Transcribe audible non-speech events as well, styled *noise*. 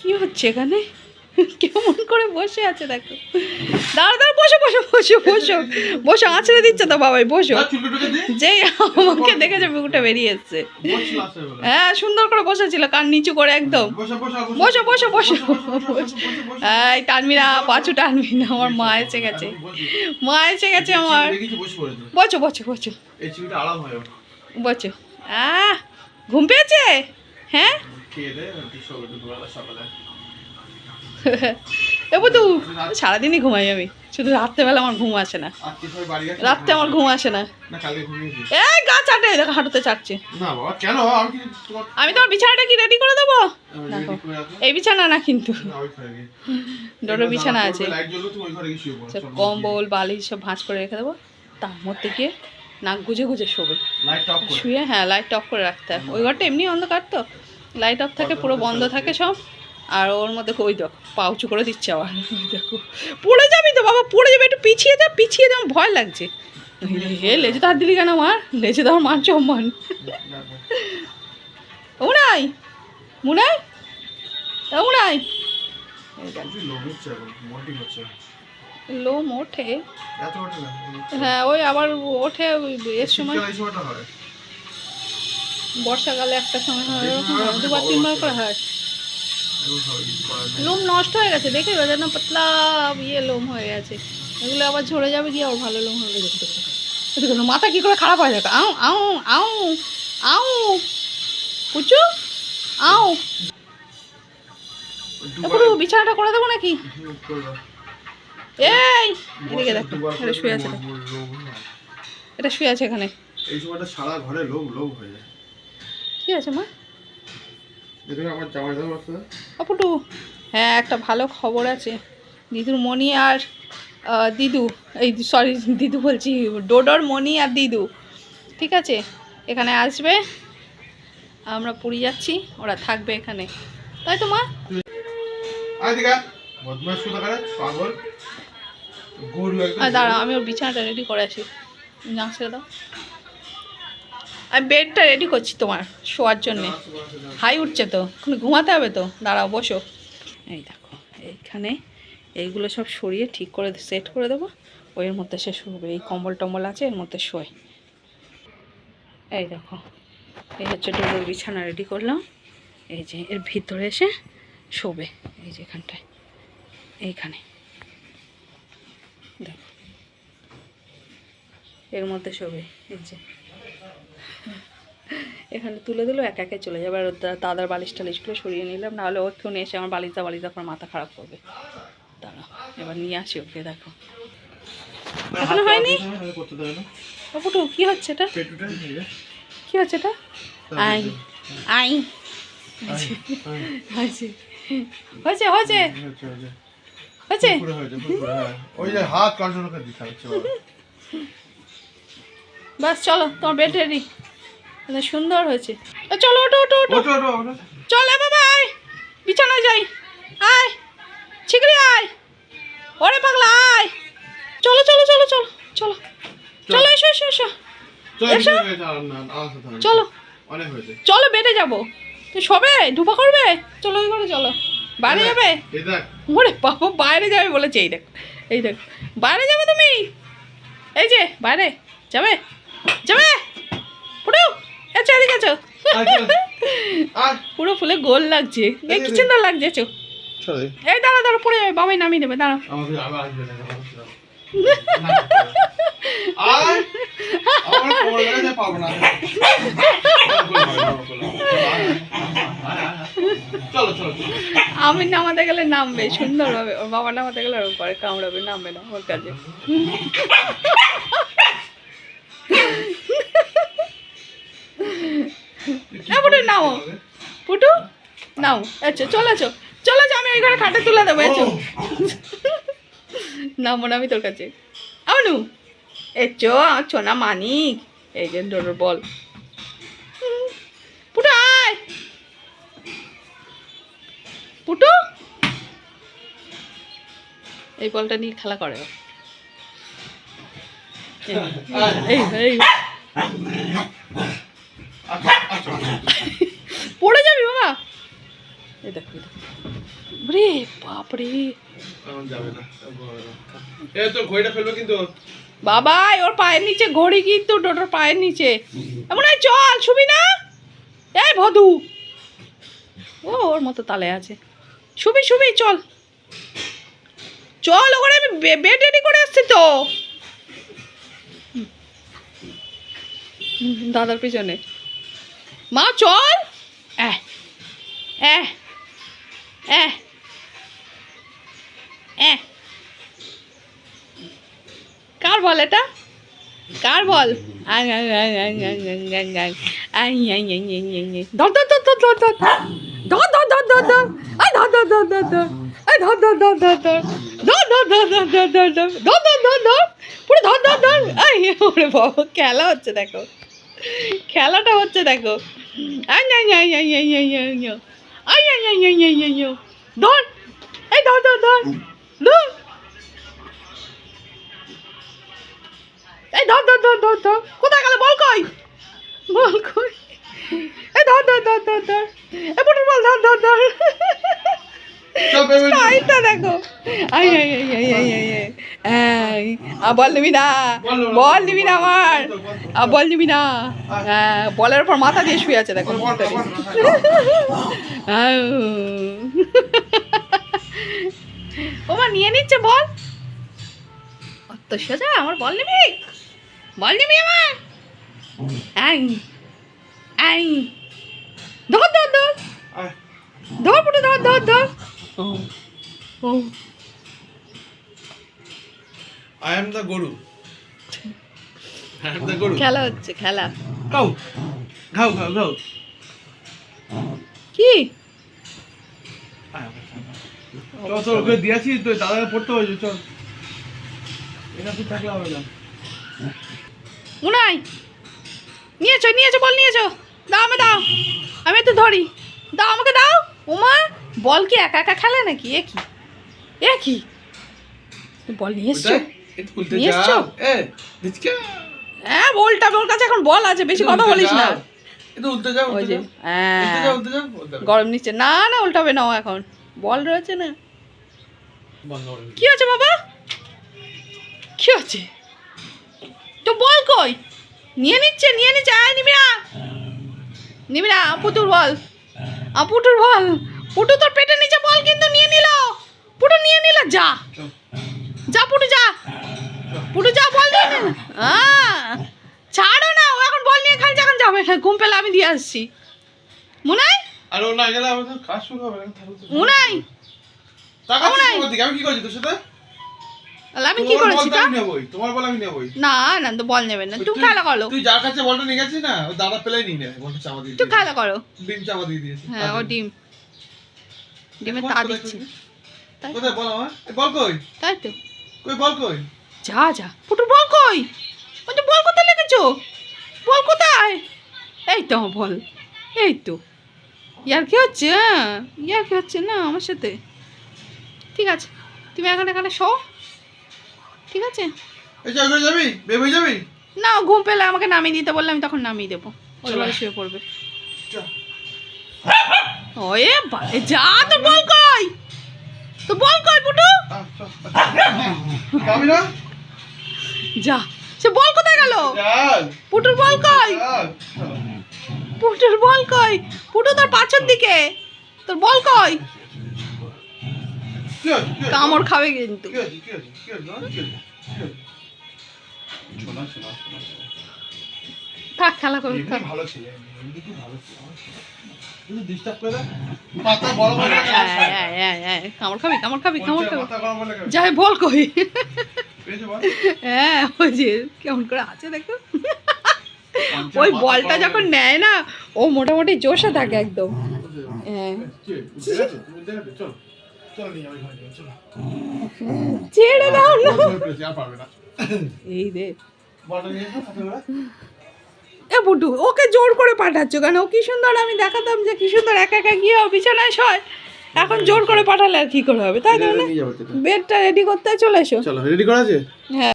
কি হচ্ছে এখানে কেমন করে বসে আছে দেখো দাঁড়া দাঁড়া বসো বসো বসো বসো বসো আছড়ে দিচ্ছে তো বাবাই বসো। যেই আমাকে দেখেছে উঠে বেরিয়ে এসছে। হ্যাঁ সুন্দর করে বসেছিল কান নিচু করে একদম বসো, বসো, বসো। এই টানবি না পাঁচু টানবি না আমার মা এসে গেছে মা এসে গেছে আমার বসে। বসো বসো হয়। বসো আহ ঘুম পেয়েছে হ্যাঁ খেয়ে দে, শোবে দুপুরবেলা, সকালে। *laughs* এবার তো সারাদিনই ঘুমাই আমি শুধু রাত্রেবেলা আমার ঘুম আসে না? রাত্রে আমার ঘুম আসে না। এই গা চাটে দেখো হাঁটুতে চাটছে? আমি তোমার- বিছানাটা কি রেডি করে দেবো। এই বিছানা না কিন্তু। ডোডো বিছানা আছে কম্বল বালিশ সব ভাঁজ করে রেখে দেবো তার মধ্যে গিয়ে নাক গুজে গুজে শোবে। শুয়ে হ্যাঁ লাইট টপ করে রাখতে হয় ওই ঘরটা এমনি অন্ধকার তো লাইট অফ থাকে পুরো বন্ধ থাকে সব। আর ওর মধ্যে ওই দেখো পাউচু করে দিচ্ছে আবার। ওই দেখো। পড়ে যাবি তো বাবা পড়ে যাবে একটু পিছিয়ে যা পিছিয়ে যা ভয় লাগছে। হে লেজে তো হাত দিলি কেন আমার? লেজে তো আমার মান সম্মান। মুনাই মুনাই ও মুনাই। এই দেখ, প্রচুর লোভ হচ্ছে এখন, morning হচ্ছে। লোম ওঠে হ্যাঁ ওই আবার ওঠে ওই এর সময়। বর্ষাকালে একটা সময় হয় দুবার তিনবার করে হয়। লোম নষ্ট হয়ে গেছে দেখে যেন পাতলা ইয়ে লোম হয়ে গেছে। এগুলো আবার ঝরে যাবে গিয়ে আবার ভালো লোম হবে মাথা কি করে খারাপ হয়ে দেখো আউ আউ আউ আউ। পুচু আউ। পুরো বিছানাটা করে দেবো নাকি। এই এদিকে দেখো এটা শুয়ে আছে। এটা শুয়ে আছে এখানে। এই সময়টা সারা ঘরে লোভ লোভ হয়ে যায়। কি আছে মা। অপুটু হ্যাঁ একটা ভালো খবর আছে। দিদুর মণি আর দিদু এই সরি দিদু বলছি ডোডোর মণি আর দিদু। ঠিক আছে? এখানে আসবে। আমরা পুরী যাচ্ছি ওরা থাকবে এখানে। তাই তো মা? দাঁড়া আমি ওর বিছানাটা রেডি করে আসি। না ছেড়ে দাও। আমি বেডটা রেডি করছি তোমার, শোয়ার জন্যে। হাই উঠছে তো ঘুমাতে হবে তো। দাঁড়াও, বসো। এই দেখো, এইখানে এইগুলো সব সরিয়ে ঠিক করে সেট করে দেবো। ওইয়ের মধ্যে সে শুবে, এই কম্বল টম্বল আছে, এর মধ্যে শোয়। এই দেখো, এই হচ্ছে ডোলোর বিছানা রেডি করলাম। এই যে এর ভিতরে এসে শোবে, এই যে এখানটায়। এইখানে। দেখো। এর মধ্যে শোবে, এই যে। এখানে তুলে দিলেও এক একে চলে যাবে। আর দাদার বালিশ টালিশগুলো সরিয়ে নিলাম নাহলে ও কেউ এসে আমার বালিশা বালিশা পর মাথা খারাপ করবে। দাঁড়াও এবার নিয়ে আসি ওকে দেখো। এখনও হয়নি? অপুটু কি হচ্ছে এটা? কি হচ্ছে এটা? আই আই। হয়েছে। হয়েছে হয়েছে। হয়েছে, হ্যাঁ। ওই যে হাত কন্ট্রোল দিতে হচ্ছে বাস চলো তোমার বেড রেডি সুন্দর হয়েছে। চলো ওটো ওটো ওটো। চলে বাবা আয়। বিছানায় যাই। আয়। ছিকরি আয়। ওরে পাগলা আয়। চলো চলো চলো চলো চলো। চলো। এসো এসো এসো। এসো। চলো। চলো বেডে যাব। তুই সবে ধুপা করবে? চলো ওই ঘরে চলো। বাইরে যাবে? এই দেখ, ওরে বাবা বাইরে যাবে বলেছে এই দেখ এই দেখ। বাইরে যাবে তুমি? এই যে বাইরে। যাবে? যাবে? পুরো আচ্ছা এদিকে আছো। আয়। পুরো ফুলে গোল লাগছে। কি সুন্দর লাগছে চো এই। দাঁড়া দাঁড়া পড়ে যাবে বাবাই নামিয়ে দেবে দাঁড়া। আমি নামাতে গেলে নামবে সুন্দরভাবে। ওর বাবা নামাতে গেলে ওর পরে কামড়াবে নামবে না ওর কাছে। পুটু নামো পুটু, নাও। আচ্ছা চলেছো চলেছো আমি ওই ঘরে খাটে তুলে দেবো এসো না আমি তোর কাছে। আমনু এ চো, আমার ছোনা মানিক, এই যে ডোডোর বল। পুটু, আয়। পুটু, এই বলটা নিয়ে খেলা করে। এই এই। পড়ে যাবি বাবা। এই দেখো রে বাপরে। বাবা ওর পায়ের নিচে ঘড়ি কিন্তু টোটোর পায়ের নিচে। এমন চল শুবি না? এই ভদু। ও ওর মতো তালে আছে। শুবি শুবি চল। চল ওখানে আমি বেড রেডি করে এসছি তো। দাদার পিছনে। মা চল কার বল এটা কার বল। ধর ধর পুরো ধর বাবা খেলা হচ্ছে দেখো খেলাটা হচ্ছে দেখো Ay, ay, ay, ay, ay, ay, ay, ay. Ay, ay, ay, ay, ay, ay, ay. Dor! Ay, dor, dor, dor. Dor! Ay, dor, dor, dor, dor, dor. কোথায় গেল বল কই? বল কই? এই ধর ধর ধর ধর ধর এ বল ধর ধর ধর দেখো আই আই আই আই আই আই আই বল নিবি না। বল নিবি না আমার। বল নিবি না। হ্যাঁ বলের উপর মাথা দিয়ে শুয়ে আছে দেখো। ওমা নিয়ে নিচ্ছে বল। অত সোজা আমার বল নিবি? বল নিবি আমার? আই আই ধর ধর ধর। ধর পুটু ধর ধর ধর। ও। ও। I am the গরু খেলা হচ্ছে খেলা। গাও ঘাও ঘাও ঘাও কি? চল তোর ওকে দিয়েছি তুই দাদাকে পড়তে হয়েছে চল। এটা তুই থাকলে হবে না। মুনাই নিয়েছো নিয়েছো বল নিয়েছো। দাও আমি দাও। আমি একটু ধরি। দাও আমাকে দাও। ওমা বল কি একা একা খেলে নাকি? এ কি? এ কি? বল নিয়ে এসছো? যা এ হ্যাঁ বলটা কাছে এখন বল আছে বেশি কথা বলিস না। হ্যাঁ। গরম নিচ্ছে। না না উল্টাবে না এখন। বল রয়েছে না। কি হচ্ছে বাবা? কি হচ্ছে তো বল কই? নিয়ে নিচ্ছে নিয়ে নিচ্ছে। আয় নিবি না নিবি না পুতুর বল। আ পুটুর বল। পুটু তোর পেটের নিচে বল কিন্তু নিয়ে নিল। পুটু নিয়ে নিল যা। যা পুটু যা। পুটু বল নিয়ে ছাড়ো না ও এখন বল নিয়ে খালি যখন যাবে না ঘুম পেলে আমি দিয়ে আসছি। মুনাই? আর ও না গেলে আমাদের কাজ শুরু হবে না। আমার দিকে, আমি কি করছি তোর সাথে? আমি কি করেছি তা তোমার বল আমি নেবই। না না তো বল নেবেন না তুই খেলা করো। তুই যার কাছে বলটা নিয়ে গেছিস না ও দাদা পেলেই নিয়ে নেয় বলটা চাপা দিয়ে তুই খেলা করো। ডিম চাপা দিয়ে দিয়েছে হ্যাঁ ও ডিম। ডিমে তা দিচ্ছে। তাই কোথায়? বল আমার। বল কই? তাই তো। কই বল কই? যা যা। পুটু বল কই? ওই তো বল কোথায় লেগেছো? বল কোথায়? এই তো বল। এই তো। ইয়ার কি হচ্ছে হ্যাঁ? ইয়ার কি হচ্ছে? না আমার সাথে। ঠিক আছে। তুমি এখন এখানে শো। ঠিক আছে? যাবি? যাবি? না ঘুম পেলে আমাকে নামিয়ে দিতে বললে আমি তখন নামিয়ে দেবো। ওই চলো। শুয়ে পড়বে। ওয়ে যা তো বল কই? তো বল কই পুটু? না? যা। সে বল কোথায় গেল? পুটুর বল কই? পুটুর বল কই? পুটু তোর পাছের দিকে। তোর বল কই? কামড় খাবে কিন্তু। থাক খেলা করুন ভালো হ্যাঁ, হ্যাঁ, হ্যাঁ, কামড় খাবি কামড় খাবি কামড় খাবি। যাই বল কই? হ্যাঁ ওই যে কেমন করে আছে দেখো। ওই বলটা যখন নেয় না ও মোটামুটি জোশে থাকে একদম। হ্যাঁ, হ্যাঁ, হ্যাঁ। ছেড়ে দাও না। এই রে। এ ওকে জোর করে পাঠাচ্ছ কেন? ও কি সুন্দর আমি দেখাতাম যে কি সুন্দর একা একা গিয়ে বিছানায় শয়। এখন জোর করে পাঠালে আর কি করে হবে? তাই না। বেডটা রেডি করতে চলে এসো। চলো রেডি করা আছে? হ্যাঁ।